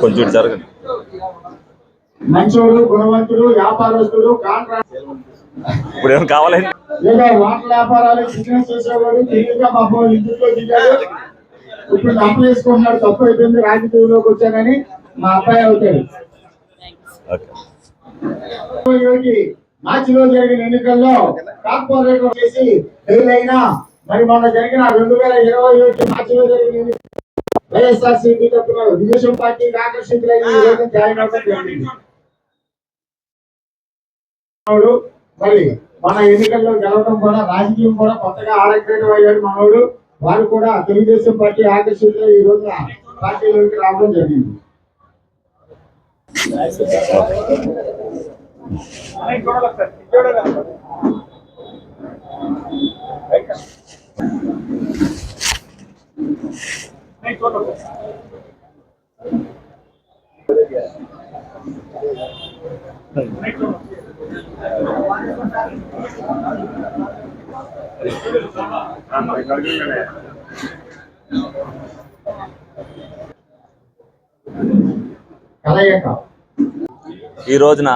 కొంచెం ఇటు జరగండి. మంచోడు గుణవంతుడు వ్యాపారస్తుడు కాంట్రాక్ట్ ఇప్పుడు ఏమైనా కావాలండి లేదా వాటర్ వ్యాపారాలు బిజినెస్ చేసేవాడు తెలియక పాపం ఇంటిలో దిగాడు. ఇప్పుడు తప్పు చేసుకుంటున్నాడు తప్పు అయిపోయింది రాజకీయంలోకి వచ్చానని మా అబ్బాయి అవుతాడు. మార్చిలో జరిగిన ఎన్నికల్లో కార్పొరేటర్ చేసి ఫెయిల్ అయినా మరి మొన్న జరిగిన రెండు వేల ఇరవై ఒకటి మార్చిలో జరిగిన ఎన్నిక వైఎస్ఆర్ సిపి తప్పున తెలుగుదేశం పార్టీకి ఆకర్షితులైన ఈ రోజు జాయిన్ అవ్వడం జరిగింది. మనోడు మరి మన ఎన్నికల్లో గెలవడం కూడా రాజకీయం కూడా కొత్తగా ఆరోగ్యం అయ్యాడు మనోడు. వారు కూడా తెలుగుదేశం పార్టీ ఆకర్షితులై ఈ రోజు పార్టీలోకి రావడం జరిగింది. కలయిక ఈ రోజున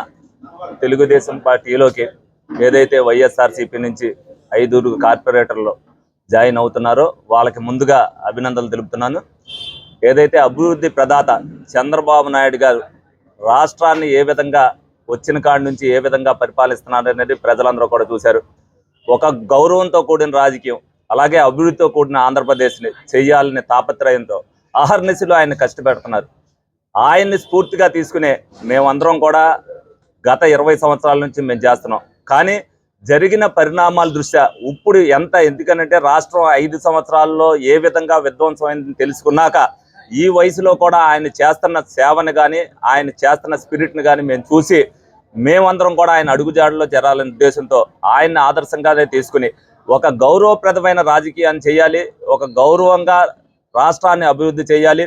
తెలుగుదేశం పార్టీలోకి ఏదైతే వైఎస్ఆర్సీపీ నుంచి ఐదుగురు కార్పొరేటర్లు జాయిన్ అవుతున్నారో వాళ్ళకి ముందుగా అభినందనలు తెలుపుతున్నాను. ఏదైతే అభివృద్ధి ప్రదాత చంద్రబాబు నాయుడు గారు రాష్ట్రాన్ని ఏ విధంగా వచ్చిన కాడి నుంచి ఏ విధంగా పరిపాలిస్తున్నారు అనేది ప్రజలందరూ కూడా చూశారు. ఒక గౌరవంతో కూడిన రాజకీయం అలాగే అభివృద్ధితో కూడిన ఆంధ్రప్రదేశ్ని చేయాలనే తాపత్రయంతో ఆహర్నిశలు ఆయన కష్టపెడుతున్నారు. ఆయన్ని స్ఫూర్తిగా తీసుకునే మేమందరం కూడా గత ఇరవై సంవత్సరాల నుంచి మేము చేస్తున్నాం. కానీ జరిగిన పరిణామాల దృష్ట్యా ఇప్పుడు ఎంత ఎందుకనంటే రాష్ట్రం ఐదు సంవత్సరాల్లో ఏ విధంగా విధ్వంసమైందని తెలుసుకున్నాక ఈ వయసులో కూడా ఆయన చేస్తున్న సేవను కానీ ఆయన చేస్తున్న స్పిరిట్ని కానీ మేము చూసి మేమందరం కూడా ఆయన అడుగుజాడలో చేరాలనే ఉద్దేశంతో ఆయన్ని ఆదర్శంగానే తీసుకుని ఒక గౌరవప్రదమైన రాజకీయాన్ని చేయాలి ఒక గౌరవంగా రాష్ట్రాన్ని అభివృద్ధి చేయాలి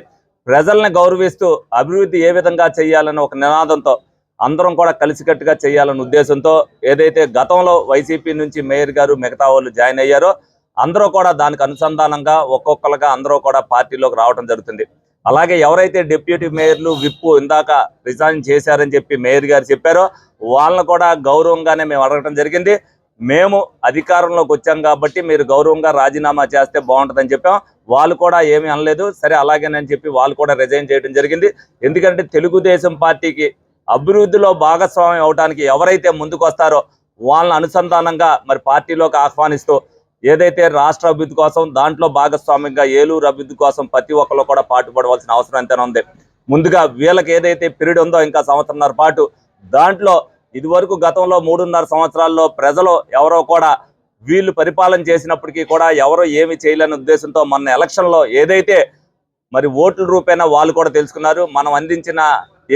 ప్రజల్ని గౌరవిస్తూ అభివృద్ధి ఏ విధంగా చేయాలని ఒక నినాదంతో అందరం కూడా కలిసికట్టుగా చేయాలనే ఉద్దేశంతో ఏదైతే గతంలో వైసీపీ నుంచి మేయర్ గారు మిగతా వాళ్ళు జాయిన్ అయ్యారో అందరూ కూడా దానికి అనుసంధానంగా ఒక్కొక్కరుగా అందరూ కూడా పార్టీలోకి రావడం జరుగుతుంది. అలాగే ఎవరైతే డిప్యూటీ మేయర్లు విప్పు ఇందాక రిజైన్ చేశారని చెప్పి మేయర్ గారు చెప్పారో వాళ్ళని కూడా గౌరవంగానే మేము అడగటం జరిగింది. మేము అధికారంలోకి వచ్చాం కాబట్టి మీరు గౌరవంగా రాజీనామా చేస్తే బాగుంటుందని చెప్పాం. వాళ్ళు కూడా ఏమీ అనలేదు. సరే అలాగేనని చెప్పి వాళ్ళు కూడా రిజైన్ చేయడం జరిగింది. ఎందుకంటే తెలుగుదేశం పార్టీకి అభివృద్ధిలో భాగస్వామ్యం అవడానికి ఎవరైతే ముందుకు వస్తారో వాళ్ళని అనుసంధానంగా మరి పార్టీలోకి ఆహ్వానిస్తూ ఏదైతే రాష్ట్ర అభివృద్ధి కోసం దాంట్లో భాగస్వామ్యంగా ఏలూరు అభివృద్ధి కోసం ప్రతి ఒక్కరు కూడా పాటుపడవలసిన అవసరం ఎంతైనా ఉంది. ముందుగా వీళ్ళకి ఏదైతే పీరియడ్ ఉందో ఇంకా సంవత్సరంన్నర పాటు దాంట్లో ఇదివరకు గతంలో మూడున్నర సంవత్సరాల్లో ప్రజలు ఎవరో కూడా వీళ్ళు పరిపాలన చేసినప్పటికీ కూడా ఎవరో ఏమి చేయలేని ఉద్దేశంతో మొన్న ఎలక్షన్లో ఏదైతే మరి ఓట్ల రూపేణా వాళ్ళు కూడా తెలుసుకున్నారు. మనం అందించిన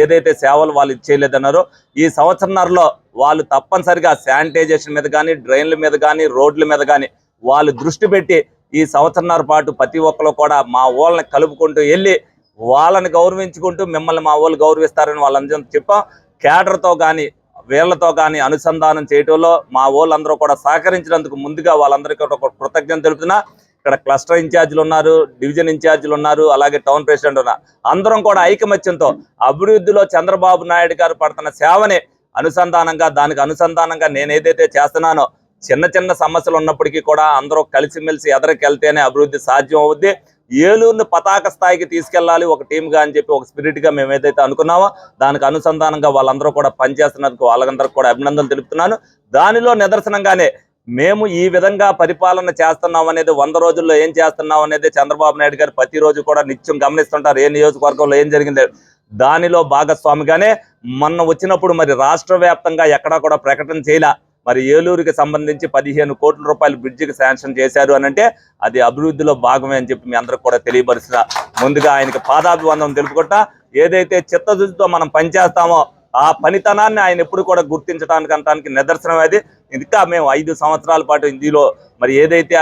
ఏదైతే సేవలు వాళ్ళు ఇచ్చేయలేదన్నారో ఈ సంవత్సరంలో వాళ్ళు తప్పనిసరిగా శానిటైజేషన్ మీద కానీ డ్రైన్ల మీద కానీ రోడ్ల మీద కానీ వాళ్ళు దృష్టి పెట్టి ఈ సంవత్సరంన్నర పాటు ప్రతి ఒక్కరు కూడా మా ఊళ్ళని కలుపుకుంటూ వెళ్ళి వాళ్ళని గౌరవించుకుంటూ మిమ్మల్ని మా వాళ్ళు గౌరవిస్తారని వాళ్ళందరం చెప్పాం. కేడర్తో కానీ వీళ్ళతో కానీ అనుసంధానం చేయటంలో మా వాళ్ళందరూ కూడా సహకరించినందుకు ముందుగా వాళ్ళందరికీ ఒక కృతజ్ఞత తెలుపుతున్నా. ఇక్కడ క్లస్టర్ ఇన్ఛార్జీలు ఉన్నారు డివిజన్ ఇన్ఛార్జీలు ఉన్నారు అలాగే టౌన్ ప్రెసిడెంట్ ఉన్నారు. అందరం కూడా ఐకమత్యంతో అభివృద్ధిలో చంద్రబాబు నాయుడు గారు పడుతున్న సేవని అనుసంధానంగా దానికి అనుసంధానంగా నేను ఏదైతే చేస్తున్నానో చిన్న చిన్న సమస్యలు ఉన్నప్పటికీ కూడా అందరూ కలిసిమెలిసి ఎదరికెళ్తేనే అభివృద్ధి సాధ్యం అవుద్ది. ఏలూరుని పతాక స్థాయికి తీసుకెళ్ళాలి ఒక టీమ్గా అని చెప్పి ఒక స్పిరిట్గా మేము ఏదైతే అనుకున్నామో దానికి అనుసంధానంగా వాళ్ళందరూ కూడా పనిచేస్తున్నందుకు వాళ్ళందరికీ కూడా అభినందనలు తెలుపుతున్నాను. దానిలో నిదర్శనంగానే మేము ఈ విధంగా పరిపాలన చేస్తున్నాం అనేది వంద రోజుల్లో ఏం చేస్తున్నాం అనేది చంద్రబాబు నాయుడు గారు ప్రతిరోజు కూడా నిత్యం గమనిస్తుంటారు ఏ నియోజకవర్గంలో ఏం జరిగింది. దానిలో భాగస్వామిగానే మొన్న వచ్చినప్పుడు మరి రాష్ట్ర వ్యాప్తంగా ఎక్కడా కూడా ప్రకటన చేయలే. మరి ఏలూరుకి సంబంధించి పదిహేను కోట్ల రూపాయలు బ్రిడ్జికి శాంక్షన్ చేశారు అని అంటే అది అభివృద్ధిలో భాగమే అని చెప్పి మీ అందరికి కూడా తెలియపరిచిన ముందుగా ఆయనకి పాదాభివందనం తెలుపుకుంటా. ఏదైతే చిత్తశుద్ధితో మనం పనిచేస్తామో ఆ పనితనాన్ని ఆయన ఎప్పుడు కూడా గుర్తించడానికి అంతానికి నిదర్శనం అది. ఇంకా మేము ఐదు సంవత్సరాల పాటు ఇందులో మరి ఏదైతే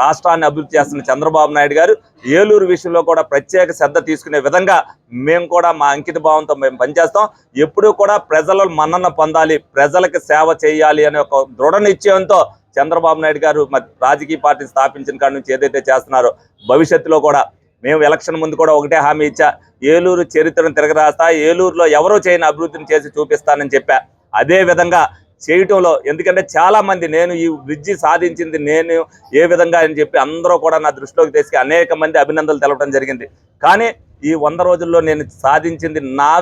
రాష్ట్రాన్ని అభివృద్ధి చేస్తున్న చంద్రబాబు నాయుడు గారు ఏలూరు విషయంలో కూడా ప్రత్యేక శ్రద్ధ తీసుకునే విధంగా మేము కూడా మా అంకిత భావంతో మేము పనిచేస్తాం. ఎప్పుడూ కూడా ప్రజల మన్నన పొందాలి ప్రజలకు సేవ చేయాలి అనే ఒక దృఢ నిశ్చయంతో చంద్రబాబు నాయుడు గారు మరి రాజకీయ పార్టీ స్థాపించిన కాడి నుంచి ఏదైతే చేస్తున్నారో భవిష్యత్తులో కూడా మేము ఎలక్షన్ ముందు కూడా ఒకటే హామీ ఇచ్చా ఏలూరు చరిత్రను తిరగరాస్తా ఏలూరులో ఎవరో చేయని అభివృద్ధిని చేసి చూపిస్తానని చెప్పా. అదే విధంగా చేయటంలో ఎందుకంటే చాలామంది నేను ఈ బ్రిడ్జి సాధించింది నేను ఏ విధంగా అని చెప్పి అందరూ కూడా నా దృష్టిలోకి తీసుకు అనేక మంది అభినందనలు తెలపడం జరిగింది. కానీ ఈ వంద రోజుల్లో నేను సాధించింది నా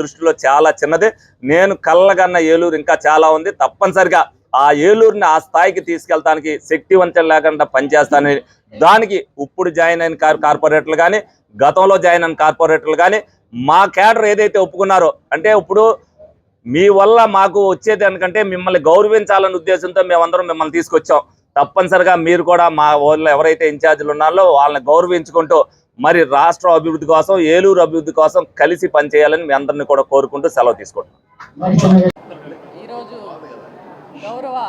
దృష్టిలో చాలా చిన్నది. నేను కళ్ళగన్న ఏలూరు ఇంకా చాలా ఉంది. తప్పనిసరిగా ఆ ఏలూరుని ఆ స్థాయికి తీసుకెళ్తానికి శక్తివంతం లేకుండా పనిచేస్తానని దానికి ఇప్పుడు జాయిన్ అయిన కార్పొరేటర్లు కానీ గతంలో జాయిన్ అయిన కార్పొరేటర్లు కానీ మా క్యాడర్ ఏదైతే ఒప్పుకున్నారో అంటే ఇప్పుడు మీ వల్ల మాకు వచ్చేది ఎందుకంటే మిమ్మల్ని గౌరవించాలనే ఉద్దేశంతో మేమందరం మిమ్మల్ని తీసుకొచ్చాం. తప్పనిసరిగా మీరు కూడా మా వాళ్ళు ఎవరైతే ఇన్ఛార్జీలు ఉన్నారో వాళ్ళని గౌరవించుకుంటూ మరి రాష్ట్ర అభివృద్ధి కోసం ఏలూరు అభివృద్ధి కోసం కలిసి పనిచేయాలని మీ అందరిని కూడా కోరుకుంటూ సెలవు తీసుకుంటున్నాం. గౌరవ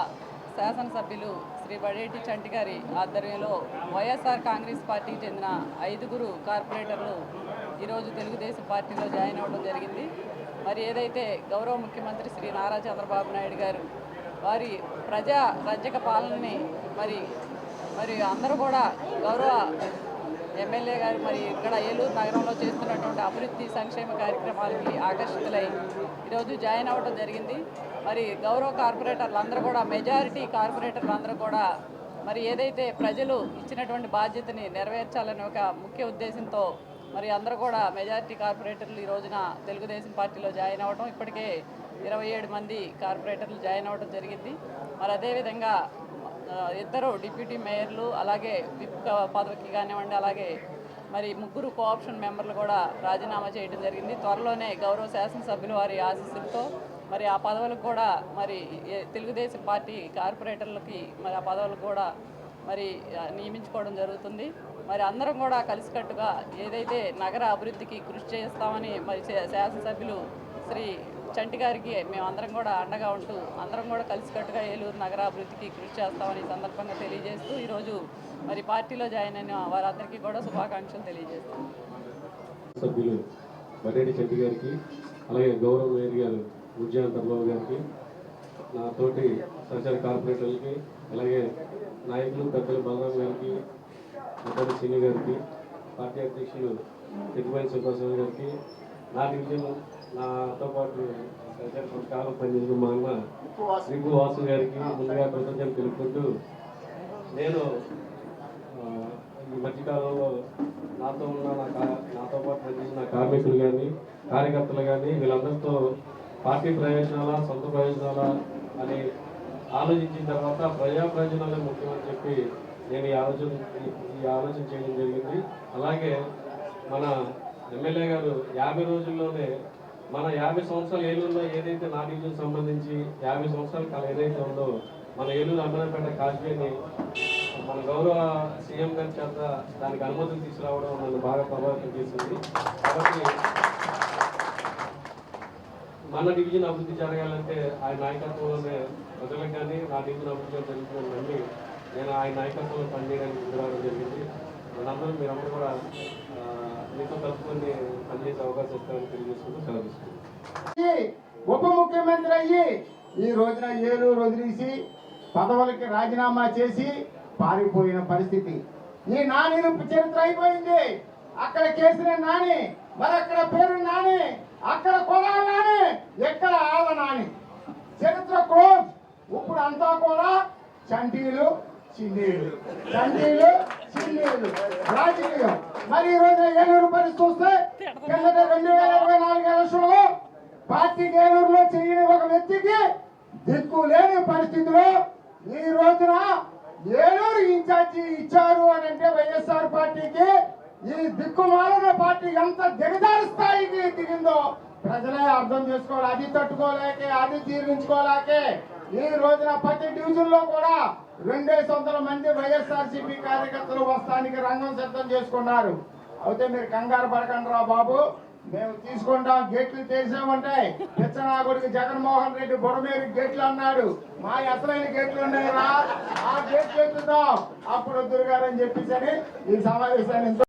శాసనసభ్యులు శ్రీ బడేటి చంటి గారి ఆధ్వర్యంలో వైఎస్ఆర్ కాంగ్రెస్ పార్టీకి చెందిన ఐదుగురు కార్పొరేటర్లు ఈరోజు తెలుగుదేశం పార్టీలో జాయిన్ అవ్వడం జరిగింది. మరి ఏదైతే గౌరవ ముఖ్యమంత్రి శ్రీ నారా చంద్రబాబు నాయుడు గారు వారి ప్రజా రజక పాలనని మరి మరి అందరూ కూడా గౌరవ ఎమ్మెల్యే గారు మరి ఇక్కడ ఏలూరు నగరంలో చేస్తున్నటువంటి అభివృద్ధి సంక్షేమ కార్యక్రమాలకి ఆకర్షితులై ఈరోజు జాయిన్ అవ్వడం జరిగింది. మరి గౌరవ కార్పొరేటర్లు అందరూ కూడా మెజారిటీ కార్పొరేటర్లు అందరూ కూడా మరి ఏదైతే ప్రజలు ఇచ్చినటువంటి బాధ్యతని నెరవేర్చాలనే ఒక ముఖ్య ఉద్దేశంతో మరి అందరూ కూడా మెజారిటీ కార్పొరేటర్లు ఈ రోజున తెలుగుదేశం పార్టీలో జాయిన్ అవ్వడం ఇప్పటికే ఇరవై ఏడు మంది కార్పొరేటర్లు జాయిన్ అవ్వడం జరిగింది. మరి అదేవిధంగా ఇద్దరు డిప్యూటీ మేయర్లు అలాగే విప్ పదవికి కానివ్వండి అలాగే మరి ముగ్గురు కోఆప్షన్ మెంబర్లు కూడా రాజీనామా చేయడం జరిగింది. త్వరలోనే గౌరవ శాసనసభ్యులు వారి ఆశీస్సులతో మరి ఆ పదవులకు కూడా మరి తెలుగుదేశం పార్టీ కార్పొరేటర్లకి మరి ఆ పదవులకు కూడా మరి నియమించుకోవడం జరుగుతుంది. మరి అందరం కూడా కలిసికట్టుగా ఏదైతే నగర అభివృద్ధికి కృషి చేస్తామని మరి శా- శాసనసభ్యులు శ్రీ చంటి గారికి మేమందరం కూడా అండగా ఉంటూ అందరం కూడా కలిసికట్టుగా ఏలూరు నగరాభివృద్ధికి కృషి చేస్తామని సందర్భంగా తెలియజేస్తూ ఈరోజు మరి పార్టీలో జాయిన్ అయిన వారందరికీ కూడా శుభాకాంక్షలు తెలియజేస్తాం. సభ్యులు బడేటి చెట్టి గారికి అలాగే గౌరవ గారు ఉజ్జాన్ పద్మబాబు గారికి నా తోటి సహచార కార్పొరేటర్లకి అలాగే నాయకులు పెద్దలు బలరాం గారికి పెద్దలు సింగ్ గారికి పార్టీ అధ్యక్షులు తిరుగుబాయి సుబ్రహ్మణ్యం గారికి నా డివిజన్ నాతో పాటు సహచార కొంతకాలం పనిచేసిన మా అన్న శ్రీపు వాసు గారికి ముందుగా కృతజ్ఞతలు తెలుపుకుంటూ నేను ఈ మధ్యకాలంలో నాతో ఉన్న నా కా- నాతో పాటు పనిచేసిన కార్మికులు కానీ కార్యకర్తలు కానీ వీళ్ళందరితో పార్టీ ప్రయోజనాల సొంత ప్రయోజనాల అని ఆలోచించిన తర్వాత ప్రజా ప్రయోజనాలే ముఖ్యమని చెప్పి నేను ఈ ఆలోచన ఈ- ఆలోచన చేయడం జరిగింది. అలాగే మన ఎమ్మెల్యే గారు యాభై రోజుల్లోనే మన యాభై సంవత్సరాల ఏలూరులో ఏదైతే నా సంబంధించి యాభై సంవత్సరాల కాలం ఏదైతే ఉందో మన ఏలూరు అమ్మనపేట కాశ్మీర్ని మన గౌరవ సీఎం గారి చేత దానికి అనుమతులు తీసుకురావడం నన్ను బాగా ప్రభావితం చేసింది. కాబట్టి మన డివిజన్ అభివృద్ధి జరగాలంటే ఆయన నాయకత్వంలోనే ప్రజలకు కానీ నా డివిజన్ అభివృద్ధి జరుగుతుందని నమ్మి నేను ఆయన నాయకత్వంలో పనిచేయడానికి ముందు జరిగింది. మనందరూ మీరందరూ కూడా మీతో కలుపుకొని పనిచేసే అవకాశం ఇస్తారని తెలియజేసుకుంటూ సెలవు ఉప ముఖ్యమంత్రి అయ్యి ఈ రోజున ఏలూరు వదిలేసి పదవులకి రాజీనామా చేసి పారిపోయిన పరిస్థితి. ఈ నాని చరిత్ర అయిపోయింది. అక్కడ కేసిన నాని మరి అక్కడ పేరు నాని. అక్కడ కొలాల నాని ఎక్కడ ఆళ్ళ నాని చరిత్ర క్లోజ్. ఇప్పుడు అంతా కూడా చంటీలు చిన్నీళ్ళు. చంటీలు చిన్నీళ్ళు. రాజకీయం. మరి ఈ ఏలూరు పరిస్థితి చూస్తే కిందట రెండు వేల ఇరవై నాలుగు ఎలక్షన్లో పార్టీ ఏలూరులో చేయని ఒక వ్యక్తికి దిక్కు లేని పరిస్థితిలో ఈ రోజున ఏలూరు ఇన్ఛార్జి ఇచ్చారు అని అంటే వైఎస్ఆర్ పార్టీకి ఈ దిక్కుమాలిన పార్టీ ఎంత దిగజారుస్తారు? జరిగిందో ప్రజలే అర్థం చేసుకోవాలి. అది తట్టుకోలేకే అది జీర్ణించుకోలేకే. ఈ రోజున ప్రతి డివిజన్లో కూడా రెండేసి వందల మంది వైఎస్ఆర్సీపీ కార్యకర్తలు వస్తానికి రంగం సిద్ధం చేసుకున్నారు. అయితే మీరు కంగారు పడకండి రా బాబు. మేము తీసుకుంటాం గేట్లు తెరిసామంటే పిచ్చనాగుడికి జగన్మోహన్ రెడ్డి బుడమేరు గేట్లు అన్నాడు. మా అసలైన గేట్లు ఉన్నాయిరా. ఆ గేట్లు ఎత్తుతాం. అప్పుడు దుర్గారని చెప్పేసి ఈ సమావేశాన్ని